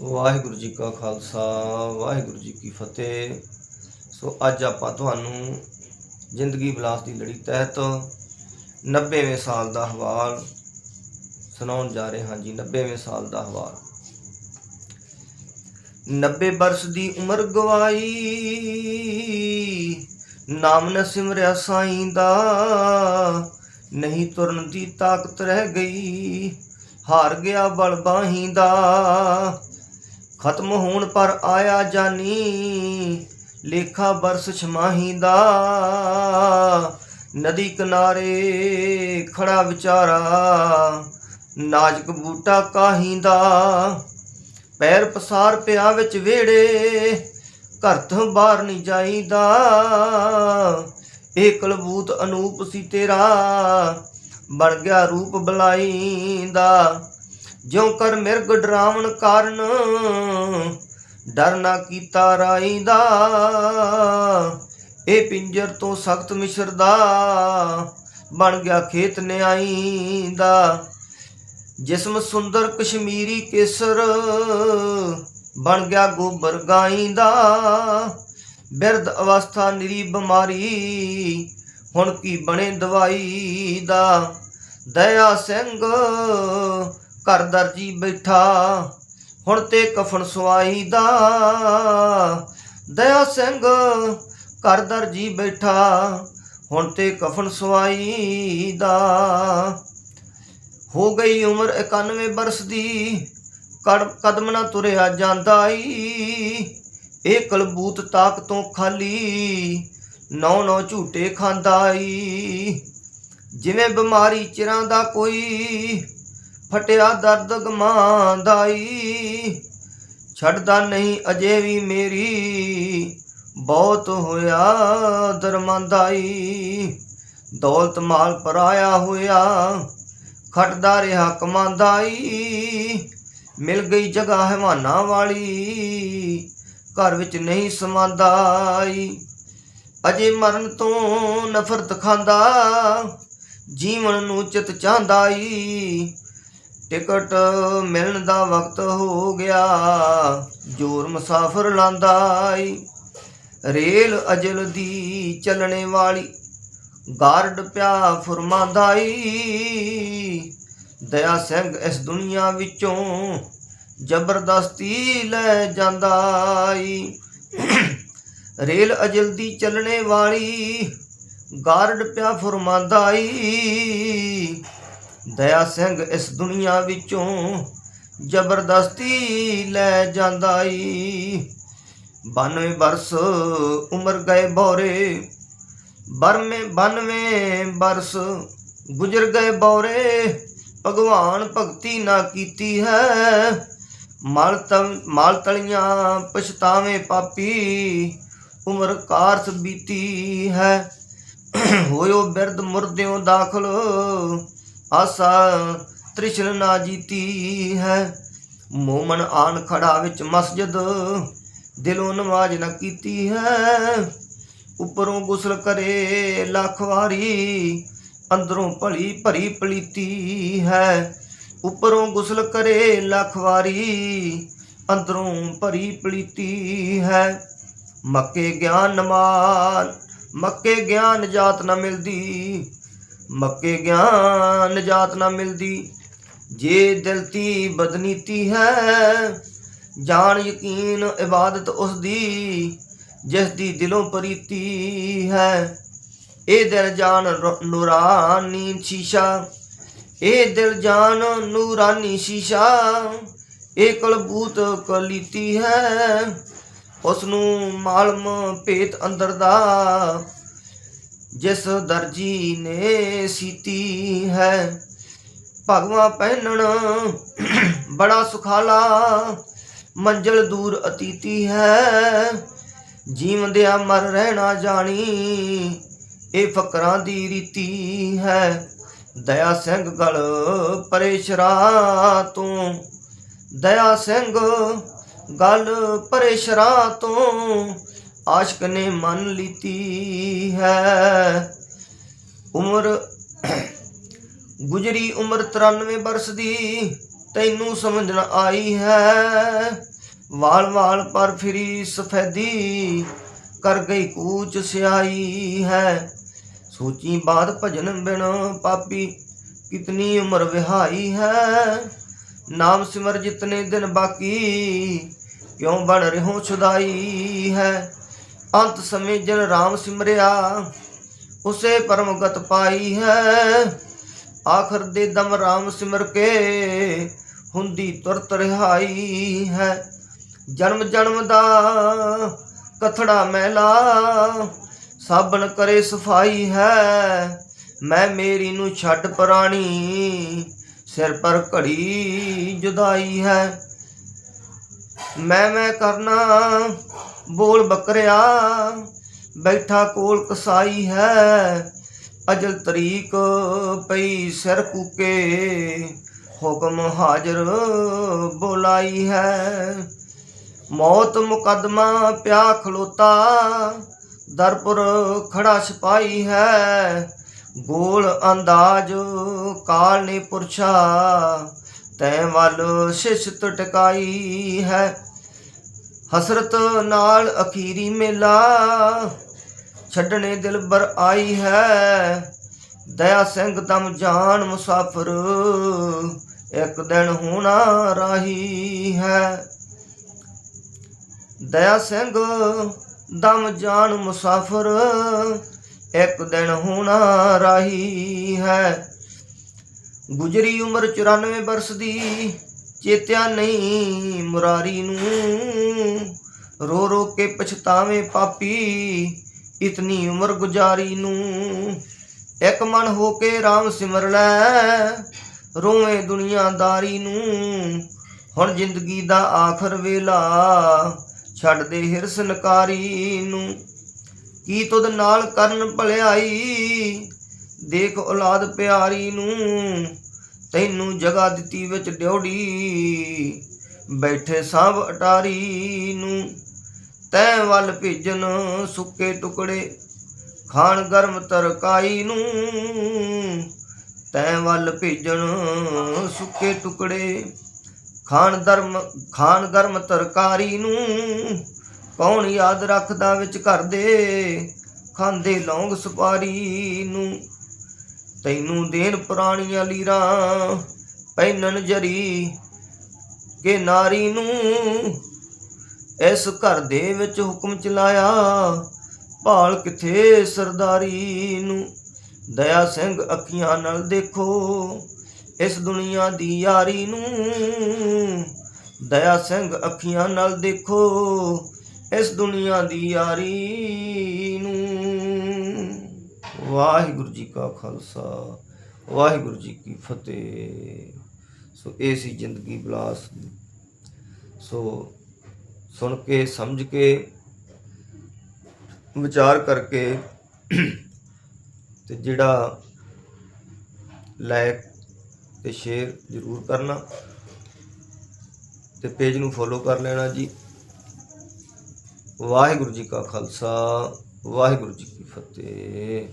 ਵਾਹਿਗੁਰੂ ਜੀ ਕਾ ਖਾਲਸਾ, ਵਾਹਿਗੁਰੂ ਜੀ ਕੀ ਫਤਿਹ। ਸੋ ਅੱਜ ਆਪਾਂ ਤੁਹਾਨੂੰ ਜ਼ਿੰਦਗੀ ਵਿਲਾਸ ਦੀ ਲੜੀ ਤਹਿਤ 90ਵੇਂ ਸਾਲ ਦਾ ਹਵਾਲ ਸੁਣਾਉਣ ਜਾ ਰਹੇ ਹਾਂ ਜੀ 90ਵੇਂ ਸਾਲ ਦਾ ਹਵਾਲ। 90 ਬਰਸ ਦੀ ਉਮਰ ਗਵਾਈ, ਨਾਮ ਨ ਸਿਮਰਿਆ ਸਾਈਂ ਦਾ, ਨਹੀਂ ਤੁਰਨ ਦੀ ਤਾਕਤ ਰਹਿ ਗਈ, ਹਾਰ ਗਿਆ ਬਲ ਬਾਹੀਂ ਦਾ। ਖਤਮ ਹੋਣ ਪਰ ਆਇਆ ਜਾਨੀ, ਲੇਖਾ ਬਰਸ ਛਮਾਹੀ ਦਾ ਨਦੀ ਕਿਨਾਰੇ ਖੜਾ ਵਿਚਾਰਾ, ਨਾਜਕ ਬੂਟਾ ਕਾਹੀਂ ਦਾ ਪੈਰ ਪਸਾਰ ਪਿਆ ਵਿੱਚ ਵੇੜੇ ਘਰ ਤੋਂ ਬਾਹਰ ਨਹੀਂ ਜਾਈਦਾ। ਇਹ ਕਲਬੂਤ ਅਨੂਪ ਸੀ ਤੇਰਾ, ਬਣ ਗਿਆ ਰੂਪ ਬਲਾਈ ਦਾ ਜਿਉ ਕਰ ਮਿਰਗ ਡਰਾਵਣ ਕਾਰਨ, ਡਰ ਨਾ ਕੀਤਾ ਰਾਈ ਦਾ। ਇਹ ਪਿੰਜਰ ਤੋਂ ਸਖਤ ਮਿਸ਼ਰਦਾ ਬਣ ਗਿਆ ਖੇਤ ਨਿਆਈ ਦਾ। ਜਿਸਮ ਸੁੰਦਰ ਕਸ਼ਮੀਰੀ ਕੇਸਰ, ਬਣ ਗਿਆ ਗੋਬਰ ਗਾਈ ਦਾ। ਬਿਰਧ ਅਵਸਥਾ ਨਿਰੀ ਬਿਮਾਰੀ, ਹੁਣ ਕੀ ਬਣੇ ਦਵਾਈ ਦਾ। ਦਇਆ ਸਿੰਘ ਘਰ ਦਰਜੀ ਬੈਠਾ, ਹੁਣ ਤੇ ਕਫਨ ਸਵਾਈ ਦਾ ਦਇਆ ਸਿੰਘ ਘਰ ਦਰਜੀ ਬੈਠਾ, ਹੁਣ ਤੇ ਕਫਨ ਸਵਾਈ ਦਾ ਹੋ ਗਈ ਉਮਰ 91 ਬਰਸ ਦੀ ਕਦਮ ਨਾ ਤੁਰਿਆ ਜਾਂਦਾ ਈ। ਇਹ ਕਲਬੂਤ ਤਾਕ ਤੋਂ ਖਾਲੀ, ਨੌ ਨੌ ਝੂਟੇ ਖਾਂਦਾ ਈ। ਜਿਵੇਂ ਬਿਮਾਰੀ ਚਿਰਾਂ ਦਾ ਕੋਈ ਫਟਿਆ ਦਰਦ ਗਮਾਂਦਾ ਈ ਛੱਡਦਾ ਨਹੀਂ ਅਜੇ ਵੀ ਮੇਰੀ, ਬਹੁਤ ਹੋਇਆ ਦਰਮਾਂਦਾ ਈ ਦੌਲਤ ਮਾਲ ਪਰਾਇਆ ਹੋਇਆ, ਖਟਦਾ ਰਿਹਾ ਕਮਾਂਦਾ ਈ ਮਿਲ ਗਈ ਜਗ੍ਹਾ ਹੈਵਾਨਾ ਵਾਲੀ, ਘਰ ਵਿੱਚ ਨਹੀਂ ਸਮਾਂਦਾ ਈ ਅਜੇ ਮਰਨ ਤੋਂ ਨਫ਼ਰਤ ਖਾਂਦਾ, ਜੀਵਨ ਨੂੰ ਚਿਤ ਚਾਹੁੰਦਾ ਈ ਟਿਕਟ ਮਿਲਣ ਦਾ ਵਕਤ ਹੋ ਗਿਆ। ਜੋਰ ਮੁਸਾਫਰ ਲਾਂਦਾ ਈ। ਰੇਲ ਅਜਲ ਦੀ ਚੱਲਣੇ ਵਾਲੀ। ਗਾਰਡ ਪਿਆ ਫਰਮਾਂਦਾ ਦਇਆ ਸਿੰਘ ਇਸ ਦੁਨੀਆ ਵਿੱਚੋਂ ਜ਼ਬਰਦਸਤੀ ਲੈ ਜਾਂਦਾ ਈ। ਰੇਲ ਅਜਲ ਦੀ ਚੱਲਣੇ ਵਾਲੀ। ਗਾਰਡ ਪਿਆ ਫਰਮਾਂਦਾ ਈ। ਦਇਆ ਸਿੰਘ ਇਸ ਦੁਨੀਆ ਵਿੱਚੋਂ ਜ਼ਬਰਦਸਤੀ ਲੈ ਜਾਂਦਾ ਈ। 92 ਬਰਸ ਉਮਰ ਗਏ ਬੋਰੇ, ਬਰਮੇ 92 ਬਰਸ ਗੁਜ਼ਰ ਗਏ ਬੋਰੇ। ਭਗਵਾਨ ਭਗਤੀ ਨਾ ਕੀਤੀ ਹੈ, ਮਲ ਤਮ ਮਾਲ ਤਲੀਆਂ ਪਛਤਾਵੇਂ ਪਾਪੀ। ਉਮਰ ਕਾਰਸ ਬੀਤੀ ਹੈ, ਹੋਇਓ ਬਿਰਦ ਮੁਰਦਿਓ ਦਾਖਲ। ਆਸਾ ਤ੍ਰਿਸ਼ਨ ਨਾ ਜੀਤੀ ਹੈ। ਮੋਮਨ ਆਨ ਖੜਾ ਵਿੱਚ ਮਸਜਿਦ, ਦਿਲੋਂ ਨਮਾਜ਼ ਨਾ ਕੀਤੀ ਹੈ। ਉੱਪਰੋਂ ਗੁਸਲ ਕਰੇ ਲੱਖ ਵਾਰੀ, ਅੰਦਰੋਂ ਭਲੀ ਭਰੀ ਪਲੀਤੀ ਹੈ। ਉੱਪਰੋਂ ਗੁਸਲ ਕਰੇ ਲੱਖ ਵਾਰੀ, ਅੰਦਰੋਂ ਭਰੀ ਪਲੀਤੀ ਹੈ। ਮੱਕੇ ਗਿਆਨ ਨਮਾਜ਼ ਮੱਕੇ ਗਿਆਨ ਜਾਤ ਨਾ ਮਿਲਦੀ। ਮੱਕੇ ਗਿਆਨ ਨਿਜਾਤ ਨਾ ਮਿਲਦੀ। ਜੇ ਦਿਲ ਤੀ ਬਦਨੀਤੀ ਹੈ, ਜਾਣ ਯਕੀਨ ਇਬਾਦਤ ਉਸ ਦੀ ਜਿਸ ਦੀ ਦਿਲੋਂ ਪਰੀਤੀ ਹੈ। ਇਹ ਦਿਲ ਜਾਨ ਰ- ਨੂਰਾਨੀ ਸ਼ੀਸ਼ਾ ਇਹ ਦਿਲ ਜਾਨ ਨੂਰਾਨੀ ਸ਼ੀਸ਼ਾ ਇਹ ਕਲਬੂਤ ਕਲੀਤੀ ਹੈ। ਉਸ ਨੂੰ ਮਾਲਮ ਭੇਤ ਅੰਦਰ ਦਾ ਜਿਸ ਦਰਜੀ ਨੇ ਸੀਤੀ ਹੈ, ਭਗਵਾ ਪਹਿਨਣ ਬੜਾ ਸੁਖਾਲਾ, ਮੰਜ਼ਲ ਦੂਰ ਅਤੀਤੀ ਹੈ। ਜੀਵਦਿਆ ਮਰ ਰਹਿਣਾ ਜਾਣੀ, ਇਹ ਫਕਰਾਂ ਦੀ ਰੀਤੀ ਹੈ। ਦਇਆ ਸਿੰਘ ਗਲ ਪਰੇਸ਼ਰਾ ਤੋਂ, ਦਇਆ ਸਿੰਘ ਗਲ ਪਰੇਸ਼ਰਾ ਤੋਂ ਆਸ਼ਕ ਨੇ ਮੰਨ ਲੀਤੀ ਹੈ। ਉਮਰ ਗੁਜਰੀ ਉਮਰ 93 ਬਰਸ ਦੀ, ਤੈਨੂੰ ਸਮਝ ਨ ਆਈ ਹੈ। ਵਾਲ ਵਾਲ ਪਰ ਫਿਰੀ ਸਫੈਦੀ, ਕਰ ਗਈ ਕੂਚ ਸਿਆਈ ਹੈ। ਸੋਚੀ ਬਾਤ ਭਜਨ ਬਿਨ ਪਾਪੀ, ਕਿਤਨੀ ਉਮਰ ਵਿਹਾਈ ਹੈ। ਨਾਮ ਸਿਮਰ ਜਿਤਨੇ ਦਿਨ ਬਾਕੀ, ਕਿਉਂ ਬਣ ਰਹੋ ਛੁਦਾਈ ਹੈ। ਅੰਤ ਸਮੇਂ ਜਨ ਰਾਮ ਸਿਮਰਿਆ, ਉਸੇ ਪਰਮ ਗਤ ਪਾਈ ਹੈ। ਆਖਰ ਦੇ ਦਮ ਰਾਮ ਸਿਮਰ ਕੇ ਹੁੰਦੀ ਤੁਰਤ ਰਿਹਾਈ ਹੈ। ਜਨਮ ਜਨਮ ਦਾ ਕਥੜਾ ਮੈਲਾ, ਸਾਬਣ ਕਰੇ ਸਫ਼ਾਈ ਹੈ। ਮੈਂ ਮੇਰੀ ਨੂੰ ਛੱਡ ਪ੍ਰਾਣੀ, ਸਿਰ ਪਰ ਘੜੀ ਜੁਦਾਈ ਹੈ। ਮੈਂ ਮੈਂ ਕਰਨਾ ਬੋਲ ਬੱਕਰਿਆ, ਬੈਠਾ ਕੋਲ ਕਸਾਈ ਹੈ। ਅਜਲ ਤਰੀਕ ਪਈ ਸਿਰ ਕੂਕੇ, ਹੁਕਮ ਹਾਜ਼ਰ ਬੋਲਾਈ ਹੈ। ਮੌਤ ਮੁਕਦਮਾ ਪਿਆ ਖਲੋਤਾ, ਦਰਪੁਰ ਖੜਾ ਸਿਪਾਈ ਹੈ। ਗੋਲ ਅੰਦਾਜ਼ ਕਾਲ ਨੇ ਪੁਰਛਾ, ਤੈ ਵੱਲ ਸ਼ਿਸ਼ਤ ਟਕਾਈ ਹੈ। ਹਸਰਤ ਨਾਲ ਅਖੀਰੀ ਮੇਲਾ ਛੱਡਣੇ ਦਿਲ ਬਰ ਆਈ ਹੈ। ਦਇਆ ਸਿੰਘ ਦਮ ਜਾਨ ਮੁਸਾਫਰ ਇੱਕ ਦਿਨ ਹੋਣਾ ਰਾਹੀ ਹੈ। ਦਇਆ ਸਿੰਘ ਦਮ ਜਾਨ ਮੁਸਾਫਰ ਇੱਕ ਦਿਨ ਹੋਣਾ ਰਾਹੀ ਹੈ। ਗੁਜਰੀ ਉਮਰ 94 ਬਰਸ ਦੀ ਚੇਤਿਆ ਨਹੀਂ ਮੁਰਾਰੀ ਨੂੰ। ਰੋ ਰੋ ਕੇ ਪਛਤਾਵੇ ਪਾਪੀ, ਇਤਨੀ ਉਮਰ ਗੁਜ਼ਾਰੀ ਨੂੰ। ਇੱਕ ਮਨ ਹੋ ਕੇ RAM ਸਿਮਰ ਲੈ, ਰੋਵੇਂ ਦੁਨੀਆਦਾਰੀ ਨੂੰ। ਹੁਣ ਜ਼ਿੰਦਗੀ ਦਾ ਆਖਰ ਵੇਲਾ, ਛੱਡ ਦੇ ਹਿਰਸ ਨਕਾਰੀ ਨੂੰ। ਕੀ ਤੁਦ ਨਾਲ ਕਰਨ ਭਲਿਆਈ? ਦੇਖ ਔਲਾਦ ਪਿਆਰੀ ਨੂੰ। ਤੈਨੂੰ ਜਗ੍ਹਾ ਦਿੱਤੀ ਵਿੱਚ ਡਿਉੜੀ ਬੈਠੇ ਸਭ ਅਟਾਰੀ ਨੂੰ। ਤੈ ਵੱਲ ਭੇਜਣ ਸੁੱਕੇ ਟੁਕੜੇ, ਖਾਣ ਗਰਮ ਤਰਕਾਈ ਨੂੰ। ਤੈ ਵੱਲ ਭੇਜਣ ਸੁੱਕੇ ਟੁਕੜੇ, ਖਾਣ ਧਰਮ ਖਾਣ ਗਰਮ ਤਰਕਾਰੀ ਨੂੰ। ਕੌਣ ਯਾਦ ਰੱਖਦਾ ਵਿੱਚ ਘਰ ਦੇ, ਖਾਂਦੇ ਲੌਂਗ ਸੁਪਾਰੀ ਨੂੰ। ਤੈਨੂੰ ਦੇਣ ਪੁਰਾਣੀਆਂ ਲੀਰਾਂ ਪੈਨਨ ਜਰੀ ਕੇ ਨਾਰੀ ਨੂੰ ਇਸ ਘਰ ਦੇ ਵਿੱਚ ਹੁਕਮ ਚਲਾਇਆ। ਭਾਲ ਕਿਥੇ ਸਰਦਾਰੀ ਨੂੰ? ਦਇਆ ਸਿੰਘ ਅੱਖੀਆਂ ਨਾਲ ਦੇਖੋ, ਇਸ ਦੁਨੀਆ ਦੀ ਯਾਰੀ ਨੂੰ। ਦਇਆ ਸਿੰਘ ਅੱਖੀਆਂ ਨਾਲ ਦੇਖੋ, ਇਸ ਦੁਨੀਆ ਦੀ ਯਾਰੀ ਨੂੰ। ਵਾਹਿਗੁਰੂ ਜੀ ਕਾ ਖਾਲਸਾ, ਵਾਹਿਗੁਰੂ ਜੀ ਕੀ ਫਤਿਹ। ਸੋ ਇਹ ਸੀ ਜ਼ਿੰਦਗੀ ਬਲਾਸ ਸੋ ਸੁਣ ਕੇ, ਸਮਝ ਕੇ, ਵਿਚਾਰ ਕਰਕੇ ਤੇ ਜਿਹੜਾ ਲਾਇਕ ਤੇ ਸ਼ੇਅਰ ਜ਼ਰੂਰ ਕਰਨਾ ਤੇ ਪੇਜ ਨੂੰ ਫੋਲੋ ਕਰ ਲੈਣਾ ਜੀ। ਵਾਹਿਗੁਰੂ ਜੀ ਕਾ ਖਾਲਸਾ, ਵਾਹਿਗੁਰੂ ਜੀ ਕੀ ਫਤਿਹ।